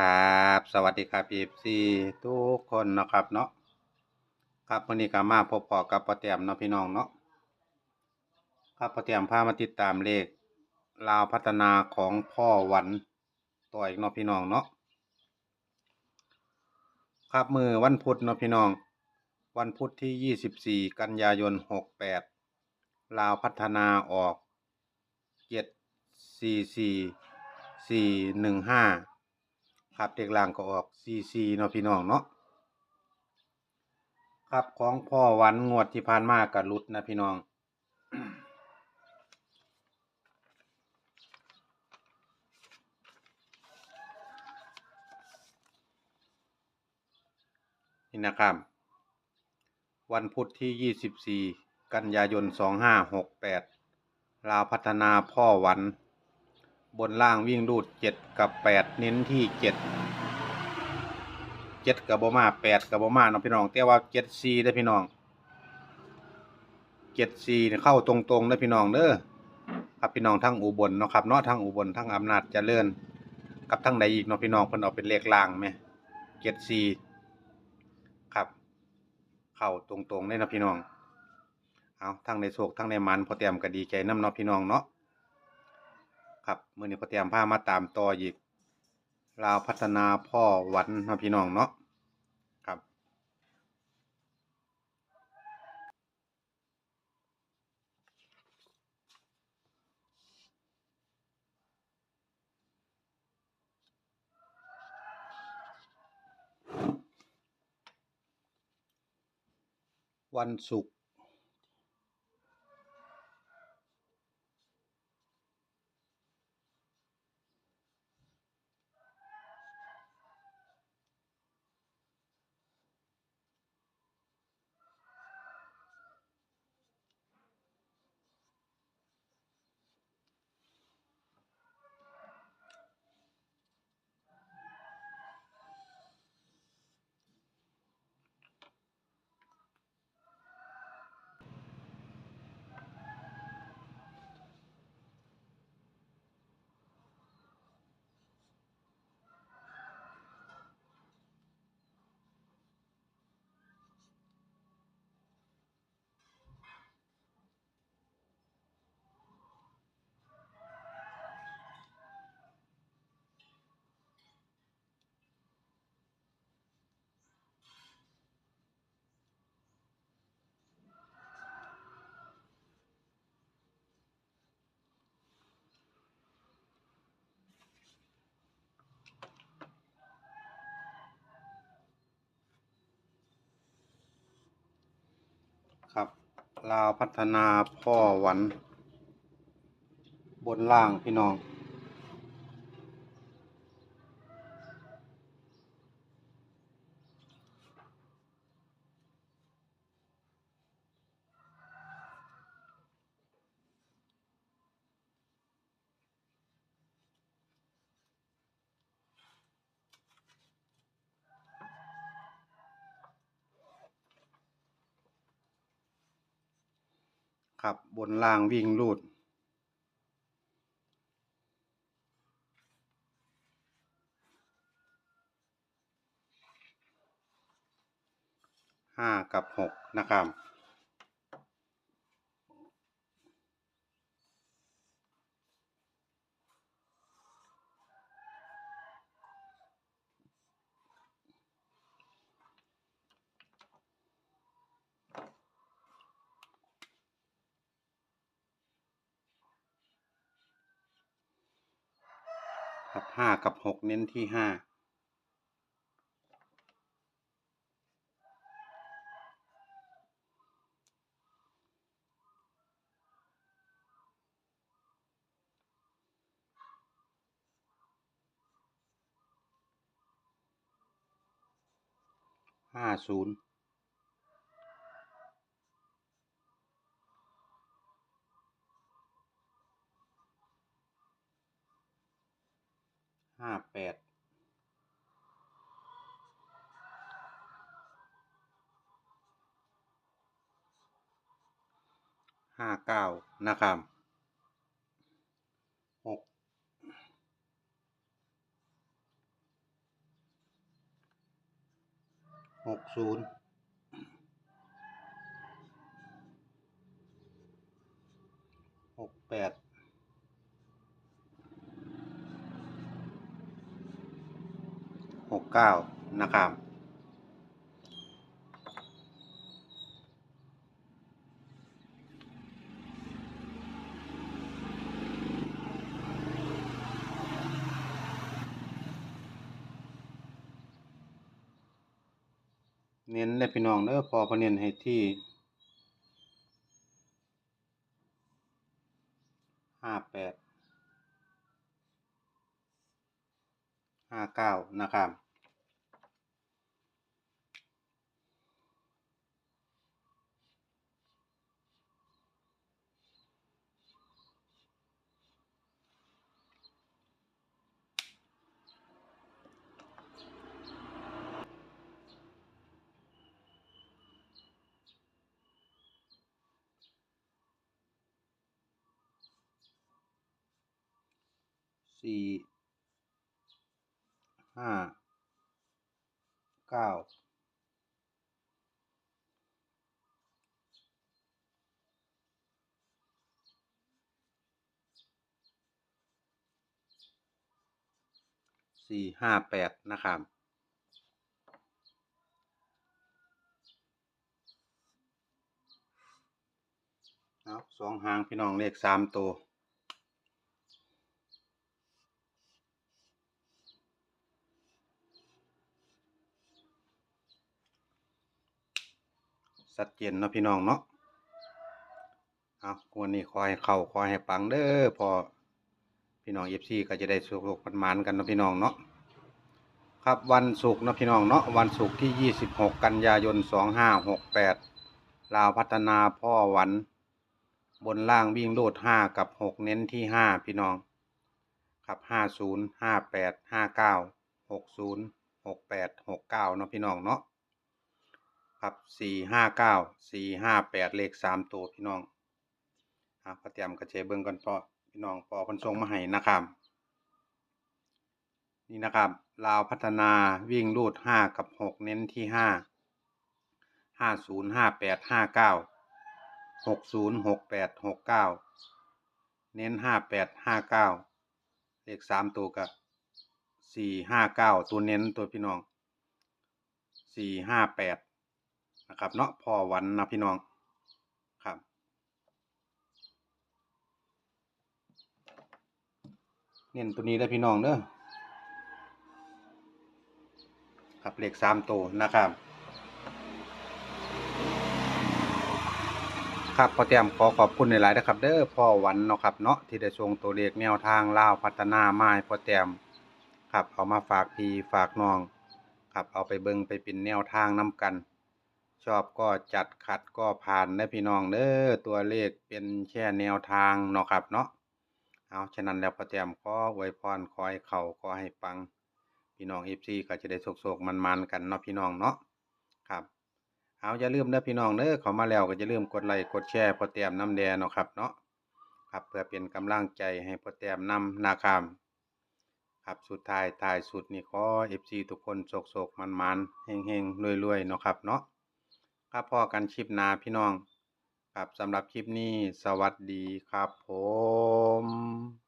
ครับ สวัสดีครับพีซีทุกคนนะครับเนาะครับวันนี้ก็มาพบพอกับป้าแต้มเนาะพี่น้องเนาะครับป้าแต้มพามาติดตามเลขลาวพัฒนาของพ่อวันต่ออีกเนาะพี่น้องเนาะครับมือวันพุธเนาะพี่น้อง วันพุธที่ 24 กันยายน 68 ลาวพัฒนาออก 7 4 4 4 1 5 ครับเด็กล่างก็ออกซีซีเนาะพี่น้องเนาะครับของพ่อวันงวดที่ผ่านมากับรุดนะพี่น้องนี่นะครับ วันพุธที่ 24 กันยายน 2568 ลาวพัฒนาพ่อวัน บนล่างวิ่งรูด 7 กับ 8 เน้นที่7เจ็ดกับบมาแปดกับบมาเนาะพี่น้องแต่ว่าเจ็ดซีได้พี่น้องเจ็ดซีเข้าตรงๆได้พี่น้องเด้อครับพี่น้องทั้งอุบลเนาะครับเนาะทั้งอุบลทั้งอำนาจเจริญกับทั้งใดอีกเนาะพี่น้องเพิ่นเอาเป็นเลขล่างไหมเจ็ดซีครับ เข้าตรงๆได้นะพี่น้องเอาทั้งในโศกทั้งในมันพอเตรียมก็ดีใจน้ำเนาะพี่น้องเนาะครับมื้อนี้พอเตรียมพามาตามต่ออีก ลาวพัฒนาพ่อวันนะพี่น้องเนาะครับ วันศุกร์ ครับ ลาวพัฒนาพ่อวัน บนล่างพี่น้อง ครับ บนล่างวิ่งรูด ห้ากับหกนะครับ ครับห้ากับหกเน้นที่ห้าห้าศูนย์ ห้าเก้านะครับหกหกศูนย์หกแปดหกเก้านะครับ เน้นเละพี่น้องเด้อพอเพนเน้นให้ที่ห้าแปดห้าเก้านะครับ สี่ห้าเก้าสี่ห้าแปดนะครับเอาสองหางพี่น้องเลขสามตัว สัดเจนเนาะพี่น้องเนาะเอาวันนี้ขอให้เข้าขอยให้ปังเด้อพอพี่น้องเอฟซีก็จะได้สุขๆมันๆกันเนาะพี่น้องเนาะครับวันศุกร์เนาะพี่น้องเนาะวันศุกร์ที่ 26 กันยายน 2568 ลาวพัฒนาพ่อหวัน บนล่างวิ่งโลด 5 กับ 6 เน้นที่ 5 พี่น้องครับ 50 58 59 60 68 69 เนาะพี่น้องเนาะ ครับสี่ห้าเก้าสี่ห้าแปดเลขสามตัวพี่น้องอะพอเตรียมกระเชเบิ้งก่อนพอพี่น้องพอเพันทรงมาให้นะครับ นี่นะครับลาวพัฒนาวิ่งรูดห้ากับหกเน้นที่ห้าห้าศูนย์ห้าแปดห้าเก้าหกศูนย์หกแปดหกเก้าเน้นห้าแปดห้าเก้าเลขสามตัวกับสี่ห้าเก้าตัวเน้นตัวพี่น้องสี่ห้าแปด นะครับเนาะพอวันนะพี่น้องครับเน้นตัวนี้ได้พี่น้องเด้อครับเลขสามตัวนะครับ ครับพอเตรียมขอขอบคุณในหลายนะครับ เด้อพ่อวันเนาะครับเนาะที่ได้ส่งตัวเลขแนวทางลาวพัฒนาไม้พอเตรียมครับเอามาฝากพี่ฝากน้อง ครับเอาไปเบิงไปเป็นแนวทางนํกัน ชอบก็จัดขัดก็ผ่านนะพี่น้องเด้อตัวเลขเป็นแค่แนวทางเนาะครับเนาะเอาฉะนั้นแล้วพอแจมขออวยพรขอให้เข่าขอให้ปัง พี่น้องเอฟซีก็จะได้โศกๆมันๆกันเนาะพี่น้องเนาะครับเอาอย่าลืมเด้อพี่น้องเด้อเขามาแล้วก็อย่าลืมกดไลค์กดแชร์พอแต้มน้ำแดงเนาะครับเนาะครับเพื่อเป็นกำลังใจให้พอแต้มนำนะครับครับสุดท้ายท้ายสุดนี่ขอ FC ทุกคนโศกๆมันๆเฮงๆรวยๆเนาะครับเนาะ ครับพอกันคลิปนาพี่น้อง ครับสำหรับคลิปนี้สวัสดีครับผม